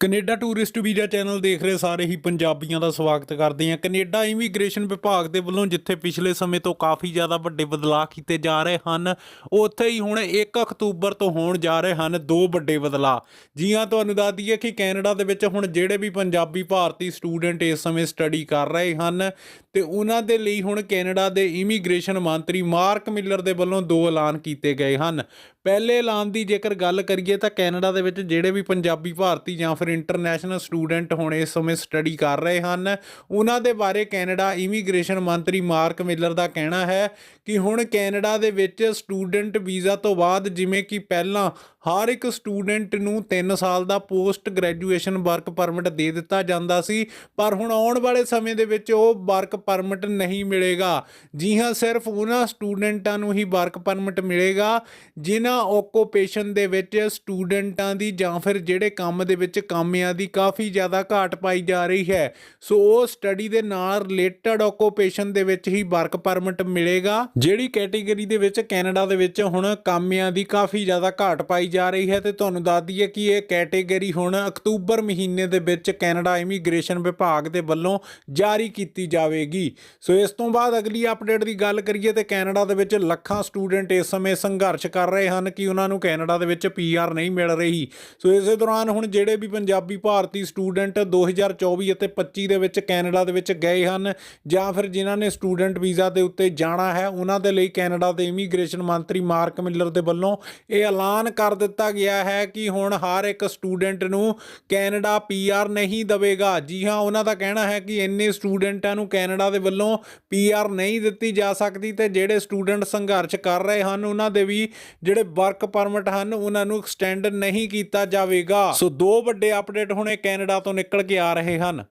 Canada tourist visa channel ਦੇਖ ਰਹੇ ਸਾਰੇ ਹੀ ਪੰਜਾਬੀਆਂ ਦਾ ਸਵਾਗਤ ਕਰਦੇ ਹਾਂ। ਕੈਨੇਡਾ ਇਮੀਗ੍ਰੇਸ਼ਨ ਵਿਭਾਗ ਦੇ ਵੱਲੋਂ ਜਿੱਥੇ ਪਿਛਲੇ ਸਮੇਂ ਤੋਂ ਕਾਫੀ ਜ਼ਿਆਦਾ ਵੱਡੇ ਬਦਲਾਅ ਕੀਤੇ ਜਾ ਰਹੇ ਹਨ, ਉੱਥੇ ਹੀ ਹੁਣ 1 ਅਕਤੂਬਰ ਤੋਂ ਹੋਣ ਜਾ ਰਹੇ ਹਨ ਦੋ ਵੱਡੇ ਬਦਲਾਅ। ਜੀ ਹਾਂ ਤੁਹਾਨੂੰ ਦੱਸ ਦਈਏ ਕਿ ਕੈਨੇਡਾ ਦੇ ਵਿੱਚ ਹੁਣ ਜਿਹੜੇ ਵੀ ਪੰਜਾਬੀ ਭਾਰਤੀ ਸਟੂਡੈਂਟ ਇਸ ਸਮੇਂ ਸਟੱਡੀ ਕਰ ਰਹੇ ਹਨ ਤੇ ਉਹਨਾਂ ਦੇ ਲਈ ਹੁਣ ਕੈਨੇਡਾ ਦੇ ਇਮੀਗ੍ਰੇਸ਼ਨ ਮੰਤਰੀ ਮਾਰਕ ਮਿਲਰ ਦੇ ਵੱਲੋਂ ਦੋ ਐਲਾਨ ਕੀਤੇ ਗਏ ਹਨ। ਪਹਿਲੇ ਐਲਾਨ ਦੀ ਜੇਕਰ ਗੱਲ ਕਰੀਏ ਤਾਂ ਕੈਨੇਡਾ ਦੇ ਵਿੱਚ ਜਿਹੜੇ ਵੀ ਪੰਜਾਬੀ ਭਾਰਤੀ ਜਾਂ ਫਿਰ ਇੰਟਰਨੈਸ਼ਨਲ ਸਟੂਡੈਂਟ ਹੁਣ ਇਸ ਸਮੇਂ ਸਟੱਡੀ ਕਰ ਰਹੇ ਹਨ। ਉਹਨਾਂ ਦੇ ਬਾਰੇ ਕੈਨੇਡਾ ਇਮੀਗ੍ਰੇਸ਼ਨ ਮੰਤਰੀ ਮਾਰਕ ਮਿਲਰ ਦਾ ਕਹਿਣਾ ਹੈ ਕਿ ਹੁਣ ਕੈਨੇਡਾ ਦੇ ਵਿੱਚ ਸਟੂਡੈਂਟ ਵੀਜ਼ਾ ਤੋਂ ਬਾਅਦ ਜਿਵੇਂ ਕਿ ਪਹਿਲਾਂ ਹਰ ਇੱਕ ਸਟੂਡੈਂਟ ਨੂੰ 3 ਸਾਲ ਦਾ ਪੋਸਟ ਗ੍ਰੈਜੂਏਸ਼ਨ ਵਰਕ ਪਰਮਿਟ ਦੇ ਦਿੱਤਾ ਜਾਂਦਾ ਸੀ, ਪਰ ਹੁਣ ਆਉਣ ਵਾਲੇ ਸਮੇਂ ਦੇ ਵਿੱਚ ਉਹ ਵਰਕ ਪਰਮਿਟ ਨਹੀਂ ਮਿਲੇਗਾ। ਜੀ ਹਾਂ, ਸਿਰਫ ਉਹਨਾਂ ਸਟੂਡੈਂਟਾਂ ਨੂੰ ਹੀ ਵਰਕ ਪਰਮਿਟ ਮਿਲੇਗਾ, ਜਿਨ੍ਹਾਂ ਓਕੂਪੇਸ਼ਨ ਦੇ ਵਿੱਚ ਸਟੂਡੈਂਟਾਂ ਦੀ ਜਾਂ ਫਿਰ ਜਿਹੜੇ ਕੰਮ ਦੇ ਵਿੱਚ ਕਾਮਿਆਂ ਦੀ ਕਾਫੀ ਜ਼ਿਆਦਾ ਘਾਟ ਪਾਈ ਜਾ ਰਹੀ ਹੈ। ਸੋ ਉਹ ਸਟੱਡੀ ਦੇ ਨਾਲ ਰਿਲੇਟਡ ਆਕੂਪੇਸ਼ਨ ਦੇ ਵਿੱਚ ਹੀ ਵਰਕ ਪਰਮਿਟ ਮਿਲੇਗਾ, ਜਿਹੜੀ ਕੈਟਾਗਰੀ ਦੇ ਵਿੱਚ ਕੈਨੇਡਾ ਦੇ ਵਿੱਚ ਹੁਣ ਕਾਮਿਆਂ ਦੀ ਕਾਫੀ ਜ਼ਿਆਦਾ ਘਾਟ ਪਾਈ ਜਾ ਰਹੀ ਹੈ ਤੇ ਤੁਹਾਨੂੰ ਦੱਸ ਦਈਏ ਕਿ ਇਹ ਕੈਟਾਗਰੀ ਹੁਣ ਅਕਤੂਬਰ ਮਹੀਨੇ ਦੇ ਵਿੱਚ ਕੈਨੇਡਾ ਇਮੀਗ੍ਰੇਸ਼ਨ ਵਿਭਾਗ ਦੇ ਵੱਲੋਂ ਜਾਰੀ ਕੀਤੀ ਜਾਵੇਗੀ। ਸੋ ਇਸ ਤੋਂ ਬਾਅਦ ਅਗਲੀ ਅਪਡੇਟ ਦੀ ਗੱਲ ਕਰੀਏ ਤੇ ਕੈਨੇਡਾ ਦੇ ਵਿੱਚ ਲੱਖਾਂ ਸਟੂਡੈਂਟ ਇਸ ਸਮੇਂ ਸੰਘਰਸ਼ ਕਰ ਰਹੇ ਹਨ ਕਿ ਉਹਨਾਂ ਨੂੰ ਕੈਨੇਡਾ ਦੇ ਵਿੱਚ ਪੀਆਰ ਨਹੀਂ ਮਿਲ ਰਹੀ। ਸੋ ਇਸੇ ਦੌਰਾਨ ਹੁਣ ਜਿਹੜੇ ਵੀ ਪੰਜਾਬੀ ਭਾਰਤੀ ਸਟੂਡੈਂਟ 2024 ਅਤੇ 25 ਦੇ ਵਿੱਚ ਕੈਨੇਡਾ ਦੇ ਵਿੱਚ ਗਏ ਹਨ ਜਾਂ ਫਿਰ ਜਿਨ੍ਹਾਂ ਨੇ ਸਟੂਡੈਂਟ ਵੀਜ਼ਾ ਦੇ ਉੱਤੇ ਜਾਣਾ ਹੈ, ਉਹਨਾਂ ਦੇ ਲਈ ਕੈਨੇਡਾ ਦੇ ਇਮੀਗ੍ਰੇਸ਼ਨ ਮੰਤਰੀ ਮਾਰਕ ਮਿਲਰ ਦੇ ਵੱਲੋਂ ਇਹ ਐਲਾਨ ਕਰ ਦਿੱਤਾ ਗਿਆ ਹੈ ਕਿ ਹੁਣ ਹਰ ਇੱਕ ਸਟੂਡੈਂਟ ਨੂੰ ਕੈਨੇਡਾ ਪੀਆਰ ਨਹੀਂ ਦੇਵੇਗਾ। ਜੀ ਹਾਂ, ਉਹਨਾਂ ਦਾ ਕਹਿਣਾ ਹੈ ਕਿ ਇੰਨੇ ਸਟੂਡੈਂਟਾਂ ਨੂੰ ਕੈਨੇਡਾ ਦੇ ਵੱਲੋਂ ਪੀਆਰ ਨਹੀਂ ਦਿੱਤੀ ਜਾ ਸਕਦੀ ਤੇ ਜਿਹੜੇ ਸਟੂਡੈਂਟ ਸੰਘਰਸ਼ ਕਰ ਰਹੇ ਹਨ, ਉਹਨਾਂ ਦੇ ਵੀ ਜਿਹੜੇ ਵਰਕ ਪਰਮਿਟ ਹਨ, ਉਹਨਾਂ ਨੂੰ ਐਕਸਟੈਂਡ ਨਹੀਂ ਕੀਤਾ ਜਾਵੇਗਾ। ਸੋ ਦੋ ਵੱਡੇ ਅਪਡੇਟ ਹੁਣੇ ਕੈਨੇਡਾ ਤੋਂ ਨਿਕਲ ਕੇ ਆ ਰਹੇ ਹਨ।